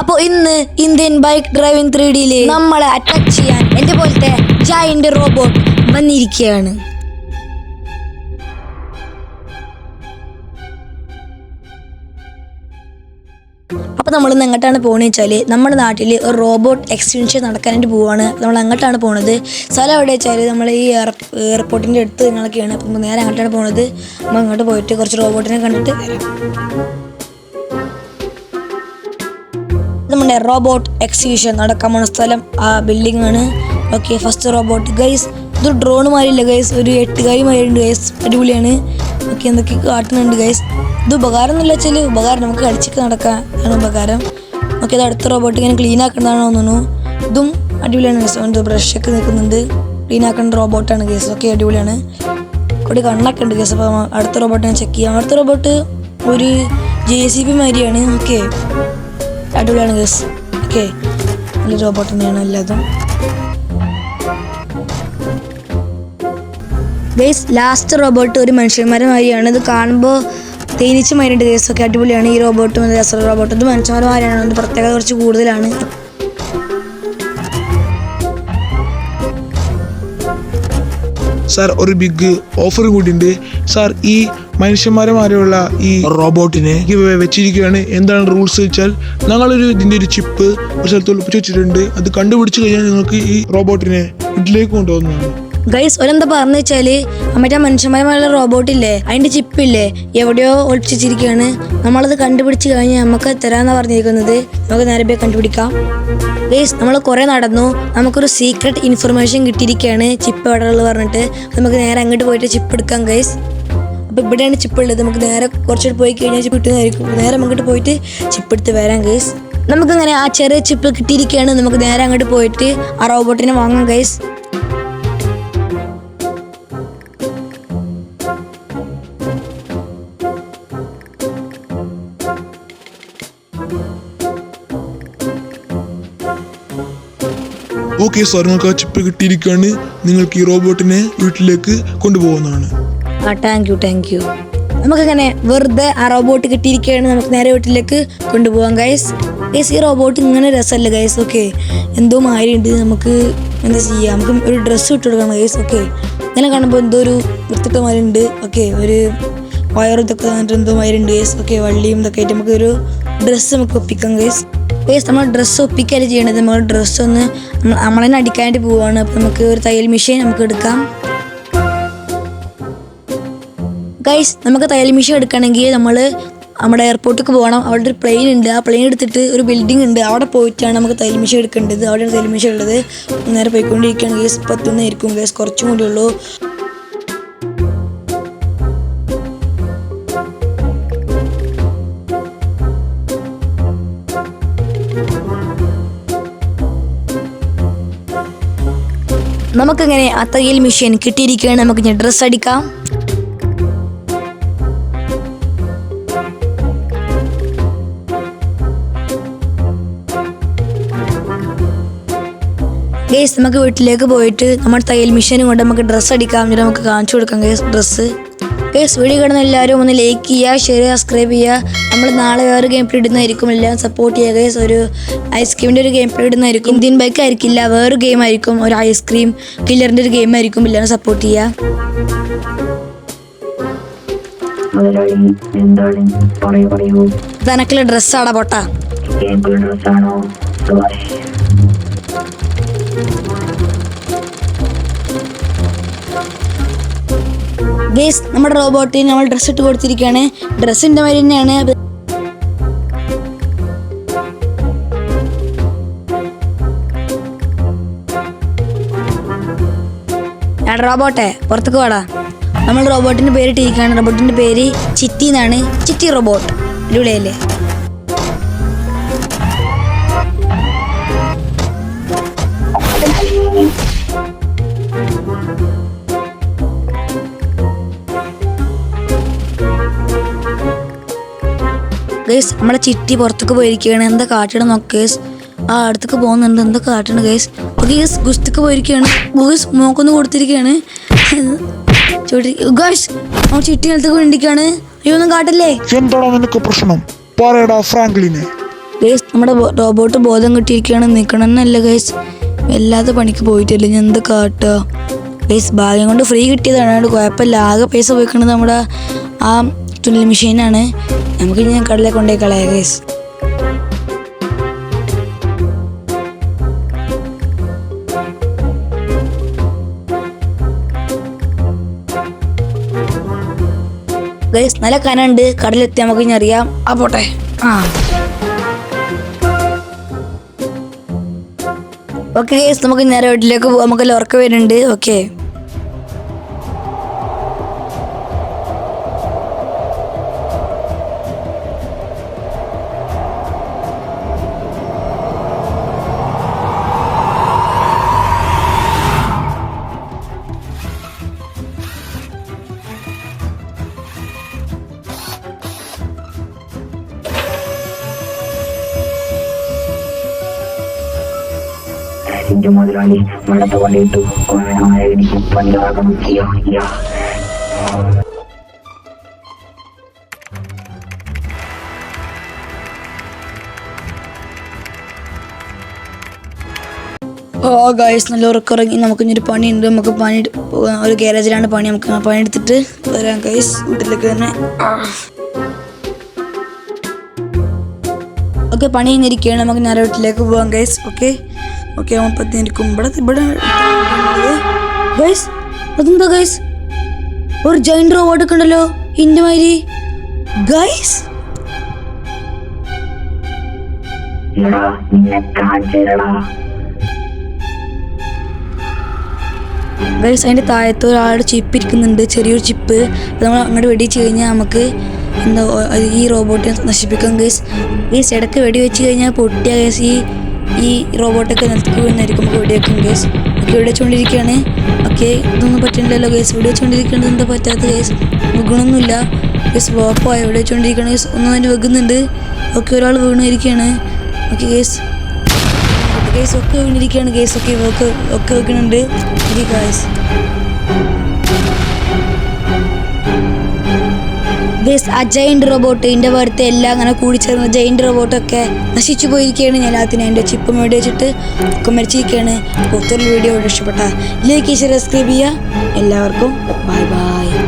അപ്പോൾ ഇന്ന് Indian bike driving three ഡിയിൽ നമ്മളെ അറ്റാക്ക് ചെയ്യാൻ എന്റെ പോലത്തെ ജയന്റ് റോബോട്ട് വന്നിരിക്കുകയാണ്. അപ്പോൾ നമ്മൾ ഇന്ന് എങ്ങോട്ടാണ് പോകുന്നത് വെച്ചാൽ നമ്മുടെ നാട്ടിൽ ഒരു റോബോട്ട് എക്സ്റ്റൻഷൻ നടക്കാനായിട്ട് പോവാണ്. നമ്മൾ അങ്ങോട്ടാണ് പോണത്? സ്ഥലം എവിടെ വെച്ചാൽ നമ്മൾ ഈ എയർ എയർപോർട്ടിന്റെ അടുത്ത് നിങ്ങളൊക്കെയാണ്. അപ്പം നേരെ അങ്ങോട്ടാണ് പോണത്. നമ്മൾ അങ്ങോട്ട് പോയിട്ട് കുറച്ച് റോബോട്ടിനെ കണ്ടിട്ട് വരാം നമ്മുടെ റോബോട്ട് എക്സിബിഷൻ നടക്കാൻ സ്ഥലം. ആ ബിൽഡിംഗ് ആണ് ഓക്കെ ഫസ്റ്റ് റോബോട്ട്. ഗൈസ് ഇത് ഡ്രോൺ മാരില്ല ഗൈസ് ഒരു എട്ട് കാരി മാരിയുണ്ട് ഗൈസ് അടിപൊളിയാണ്. ഓക്കെ എന്തൊക്കെ കാട്ടുന്നുണ്ട് ഗൈസ് ഇത് ഉപകാരം എന്നില്ല വെച്ചാൽ ഉപകാരം നമുക്ക് അടിച്ചൊക്കെ നടക്കാൻ ഉപകാരം. ഓക്കെ ഇത് അടുത്ത റോബോട്ട് ഇങ്ങനെ ക്ലീൻ ആക്കുന്നതാണ് തോന്നുന്നു. ഇതും അടിപൊളിയാണ് ഗൈസ് ഉണ്ട് ബ്രഷൊക്കെ നിൽക്കുന്നുണ്ട്. ക്ലീൻ ആക്കേണ്ട റോബോട്ടാണ് ഗൈസ് ഓക്കെ അടിപൊളിയാണ്. കൂടി കണ്ണൊക്കെ ഉണ്ട് ഗൈസ് അപ്പോൾ അടുത്ത റോബോട്ടിനെ ചെക്ക് ചെയ്യാം. അടുത്ത റോബോട്ട് ഒരു ജെ സി ബി മാതിരിയാണ് ഓക്കെ. അടിപൊളിയാണ് ഗസ് ഓക്കെ നല്ല റോബോട്ട് തന്നെയാണ് എല്ലാതും. ഗൈസ് ലാസ്റ്റ് റോബോട്ട് ഒരു മനുഷ്യന്മാരെ മാതിരിയാണ്. ഇത് കാണുമ്പോൾ തേനീച്ച മാരിയുണ്ട് ഗൈസ് ഒക്കെ അടിപൊളിയാണ് ഈ റോബോട്ടും രസ റോബോട്ടും ഇത് മനുഷ്യന്മാരെ മാതിരിയാണ്. പ്രത്യേകത കുറച്ച് കൂടുതലാണ്. സാർ ഒരു ബിഗ് ഓഫർ കൂടിയുണ്ട്. സാർ ഈ മനുഷ്യന്മാരെ മാരെയുള്ള ഈ റോബോട്ടിനെ വെച്ചിരിക്കുകയാണ്. എന്താണ് റൂൾസ് വെച്ചാൽ ഞങ്ങളൊരു ഇതിന്റെ ഒരു ചിപ്പ് ഒരു സ്ഥലത്ത് ഒളിപ്പിച്ച് വെച്ചിട്ടുണ്ട്. അത് കണ്ടുപിടിച്ച് കഴിഞ്ഞാൽ നിങ്ങൾക്ക് ഈ റോബോട്ടിനെ വീട്ടിലേക്ക് കൊണ്ടുപോകുന്നതാണ്. ഗൈസ് ഒരെന്താ പറഞ്ഞു വെച്ചാൽ മറ്റേ മനുഷ്യന്മാരുമായുള്ള റോബോട്ട് ഇല്ലേ അതിന്റെ ചിപ്പ് ഇല്ലേ എവിടെയോ ഒളിപ്പിച്ചിരിക്കുകയാണ് നമ്മളത് കണ്ടുപിടിച്ച് കഴിഞ്ഞാൽ നമുക്ക് തരാന്ന പറഞ്ഞിരിക്കുന്നത്. നമുക്ക് നേരെ പോയി കണ്ടുപിടിക്കാം. ഗൈസ് നമ്മൾ കുറെ നടന്നു. നമുക്കൊരു സീക്രട്ട് ഇൻഫർമേഷൻ കിട്ടിയിരിക്കുകയാണ് ചിപ്പ് എവിടെ ഉള്ളത് പറഞ്ഞിട്ട്. നമുക്ക് നേരെ അങ്ങോട്ട് പോയിട്ട് ചിപ്പ് എടുക്കാം ഗൈസ് അപ്പോൾ ഇവിടെയാണ് ചിപ്പ് ഉള്ളത്. നമുക്ക് നേരെ കുറച്ചുകൂടി പോയി കഴിഞ്ഞാൽ ചിപ്പ് കിട്ടുന്നതായിരിക്കും. നേരെ അങ്ങോട്ട് പോയിട്ട് ചിപ്പ് എടുത്ത് വരാം ഗൈസ് നമുക്കങ്ങനെ ആ ചെറിയ ചിപ്പ് കിട്ടിയിരിക്കുകയാണ് നമുക്ക് നേരെ അങ്ങോട്ട് പോയിട്ട് ആ റോബോട്ടിനെ വാങ്ങാം ഗൈസ് ഓക്കെ സാർ നിങ്ങൾക്ക് ആ ചിപ്പ് കിട്ടിയിരിക്കുകയാണ്. നിങ്ങൾക്ക് ഈ റോബോട്ടിനെ വീട്ടിലേക്ക് കൊണ്ടുപോകുന്നതാണ്. താങ്ക് യു താങ്ക് യു നമുക്കങ്ങനെ വെറുതെ ആ റോബോട്ട് കിട്ടിയിരിക്കുകയാണ് നമുക്ക് നേരെ വീട്ടിലേക്ക് കൊണ്ടുപോകാം ഗൈസ് ഗൈസ് ഈ റോബോട്ട് ഇങ്ങനെ രസമല്ല ഗൈസ് ഓക്കെ എന്തോ മാരിയുണ്ട് നമുക്ക് എന്താ ചെയ്യുക നമുക്ക് ഒരു ഡ്രസ്സ് ഇട്ട് കൊടുക്കണം ഗൈസ് ഓക്കെ ഇങ്ങനെ കാണുമ്പോൾ എന്തോ ഒരു വൃത്തിട്ട മാരുണ്ട് ഓക്കെ ഒരു വയറും ഇതൊക്കെ എന്തോ മാരുണ്ട് ഗൈസ് ഓക്കെ വള്ളിയും ഇതൊക്കെ ആയിട്ട് നമുക്ക് ഒരു ഡ്രസ്സ് നമുക്ക് ഒപ്പിക്കാം ഗൈസ് ഗൈസ് നമ്മൾ ഡ്രസ്സ് ഒപ്പിക്കുകയല്ല ചെയ്യണത്? നമ്മൾ ഡ്രസ്സ് ഒന്ന് നമ്മൾ നമ്മളെ അടിക്കാനായിട്ട് പോവുകയാണ് അപ്പോൾ നമുക്ക് ഒരു തയ്യൽ മെഷീൻ നമുക്ക് എടുക്കാം. ഗൈസ് നമുക്ക് തയ്യൽ മെഷീൻ എടുക്കണമെങ്കിൽ നമ്മൾ നമ്മുടെ എയർപോർട്ടിലേക്ക് പോകണം. അവിടെ ഒരു പ്ലെയിൻ ഉണ്ട്. ആ പ്ലെയിൻ എടുത്തിട്ട് ഒരു ബിൽഡിംഗ് ഉണ്ട്. അവിടെ പോയിട്ടാണ് നമുക്ക് തയ്യൽ മെഷീൻ എടുക്കേണ്ടത്. അവിടെയാണ് തയ്യൽ മെഷീൻ ഉള്ളത്. നേരെ പോയിക്കൊണ്ടിരിക്കുകയാണ്. ഗേസ് പത്തുനിന്നായിരിക്കും ഗേസ് കുറച്ചും കൂടി ഉള്ളൂ. നമുക്കിങ്ങനെ ആ തയ്യൽ മെഷീൻ കിട്ടിയിരിക്കുകയാണ്. നമുക്ക് ഇനി ഡ്രസ്സ് അടിക്കാം. ഗേസ് നമുക്ക് വീട്ടിലേക്ക് പോയിട്ട് നമ്മുടെ തയ്യൽ മെഷീനും കൊണ്ട് നമുക്ക് ഡ്രസ്സ് അടിക്കാം. നമുക്ക് കാണിച്ചു കൊടുക്കാം ഗേസ് ഡ്രസ്സ് ഗേസ് വീഡിയോ കിടന്ന എല്ലാവരും ഒന്ന് ലൈക്ക് ചെയ്യുക ഷെയർ ചെയ്യുക സബ്സ്ക്രൈബ് ചെയ്യുക. നമ്മൾ നാളെ വേറെ ഗെയിം പ്ലേ ഇടുന്നതായിരിക്കും. എല്ലാം സപ്പോർട്ട് ചെയ്യുക. ഗൈസ് ഒരു ഐസ്ക്രീമിന്റെ ഒരു ഗെയിം പ്ലേ ഇടുന്നതായിരിക്കും. ഇന്ത്യൻ ബൈക്ക് ആയിരിക്കില്ല. വേറൊരു ഗെയിം ആയിരിക്കും. ഒരു ഐസ്ക്രീം കില്ലറിന്റെ ഒരു ഗെയിം ആയിരിക്കും. എല്ലാവരും സപ്പോർട്ട് ചെയ്യുക. മുതലാളി എന്താണ്? പറയൂ പറയൂ. തനക്കിലെ ഡ്രസ്സാടാ പൊട്ടാ. ഡ്രസ്സാണോ ഗേസ് നമ്മുടെ റോബോട്ടിന് നമ്മൾ ഡ്രസ്സ് ഇട്ട് കൊടുത്തിരിക്കുകയാണ്. ഡ്രസ്സിന്റെ മാതിരി തന്നെയാണ്. ഞാൻ റോബോട്ടെ പുറത്തേക്ക് വാടാ. നമ്മൾ റോബോട്ടിന്റെ പേര് ഇട്ടിരിക്കുകയാണ് റോബോട്ടിന്റെ പേര് ചിറ്റി എന്നാണ്. ചിറ്റി റോബോട്ട്. അടിപൊളിയല്ലേ? ഗേസ് നമ്മളെ ചിട്ടി പുറത്തേക്ക് പോയിരിക്കുകയാണ്. എന്താ കാട്ടണം നോക്കേസ് ആ അടുത്തേക്ക് പോകുന്നുണ്ട്. എന്താ കാട്ടണം ഗൈസ് ഓക്കെ ഗേസ് ഗുസ്തിക്ക് പോയിരിക്കുകയാണ്. ഗൈസ് മോക്കൊന്ന് കൊടുത്തിരിക്കുകയാണ്. ചോട്ടി നമ്മൾ അവൻ ചിട്ടി നിലത്തേക്ക് വേണ്ടിക്കാണ് അയ്യോ ഒന്നും കാട്ടല്ലേ? എന്താണോ നിനക്ക് പ്രശ്നം? പറയടാ ഫ്രാങ്ക്ലിനെ. ഗൈസ് നമ്മുടെ റോബോട്ട് ബോധം കിട്ടിയിരിക്കുകയാണ്. നിൽക്കണമെന്നല്ല ഗൈസ് വല്ലാതെ പണിക്ക് പോയിട്ടില്ല. ഞാൻ എന്ത് കാട്ടുക ഗൈസ് ഭാഗ്യം കൊണ്ട് ഫ്രീ കിട്ടിയതാണ്. കുഴപ്പമില്ല. ആകെ പൈസ പോയിക്കണത് നമ്മുടെ ആ തുന്നൽ മെഷീനാണ് നമുക്ക് ഇനി ഞാൻ കടലെ കൊണ്ടേ കളയാം ഗൈസ് ഗൈസ് നല്ല കനുണ്ട്. കടലെത്തി നമുക്ക് ഇനി അറിയാം. ആ പോട്ടെ. ആ. ഓക്കെ ഗൈസ് നമുക്ക് നേരെ വീട്ടിലേക്ക് പോകാം നമുക്ക് ഉറക്കം വരുന്നുണ്ട്. ഓക്കെ എന്റെ മുതലാളി വെള്ളത്തെ കൊണ്ടിട്ടു കൊള്ളാൻ എനിക്ക് പണ്ടാകും യാ യാ ഓ ഗായസ് നല്ല ഉറക്കിറങ്ങി. നമുക്ക് ഇനി ഒരു പണിയുണ്ട്. നമുക്ക് പണി ഒരു ഗാരേജിലാണ് പണി. നമുക്ക് പണിയെടുത്തിട്ട് പണി എടുത്തിട്ട് വരാം ഗൈസ് വീട്ടിലേക്ക് തന്നെ. ഓക്കെ പണി കഴിഞ്ഞിരിക്കുകയാണ്. നമുക്ക് നേരെ വീട്ടിലേക്ക് പോവാം ഗൈസ് ഓക്കെ ഓക്കെ പത്തിരിക്കും ഇവിടെ ഇവിടെ ഗൈസ് അതെന്താ ഗൈസ് ഒരു ജൈന്റ് റോബോട്ട് ഒക്കെ ഉണ്ടല്ലോ ഇന്റെ മാതിരി. ഗൈസ് ഗൈസ് അതിന്റെ താഴത്ത് ഒരാളുടെ ചിപ്പ് ഇരിക്കുന്നുണ്ട് ചെറിയൊരു ചിപ്പ് അത് നമ്മൾ അങ്ങോട്ട് വെടിച്ച് കഴിഞ്ഞാൽ നമുക്ക് എന്താ ഈ റോബോട്ടിനെ നശിപ്പിക്കാൻ ഗേസ് ഗേസ് ഇടയ്ക്ക് വെടി വെച്ച് കഴിഞ്ഞാൽ പൊട്ടിയ ഗേസ് ഈ ഈ റോബോട്ടൊക്കെ നിലത്തേക്ക് നമുക്ക് വെടിവെക്കും ഗേസ് ഒക്കെ വെടി വെച്ചുകൊണ്ടിരിക്കുകയാണ് ഓക്കെ ഇതൊന്നും പറ്റുന്നില്ലല്ലോ ഗേസ് വെടി വെച്ചുകൊണ്ടിരിക്കുന്നത് എന്താ പറ്റാത്ത ഗേസ് വീണൊന്നുമില്ല ഗേസ് ബ്ലോക്കായ വെടി വെച്ചുകൊണ്ടിരിക്കുകയാണ് ഗേസ് ഒന്നും അതിന് വെക്കുന്നുണ്ട്. ഒക്കെ ഒരാൾ വീണിരിക്കുകയാണ് ഓക്കെ ഗേസ് ഗേസ് ഒക്കെ വീണിരിക്കുകയാണ് ഗേസ് ഒക്കെ ഒക്കെ ഒക്കെ വെക്കുന്നുണ്ട്. ഇത് ഗേസ് ആ ജൈന്റ് റോബോട്ട് എന്റെ പുറത്തെ എല്ലാം അങ്ങനെ കൂടിച്ചേർന്ന ജൈന്റ് റോബോട്ടൊക്കെ നശിച്ചു പോയിരിക്കുകയാണ്. ഞാൻ അതിന് എന്റെ ചിപ്പ് മേടി വെച്ചിട്ട് ഒക്കെ മരിച്ചിരിക്കുകയാണ്. പുറത്തൊരു വീഡിയോ ഇഷ്ടപ്പെട്ട. ലൈക്ക് സബ്സ്ക്രൈബ് ചെയ്യുക. എല്ലാവർക്കും ബൈ ബൈ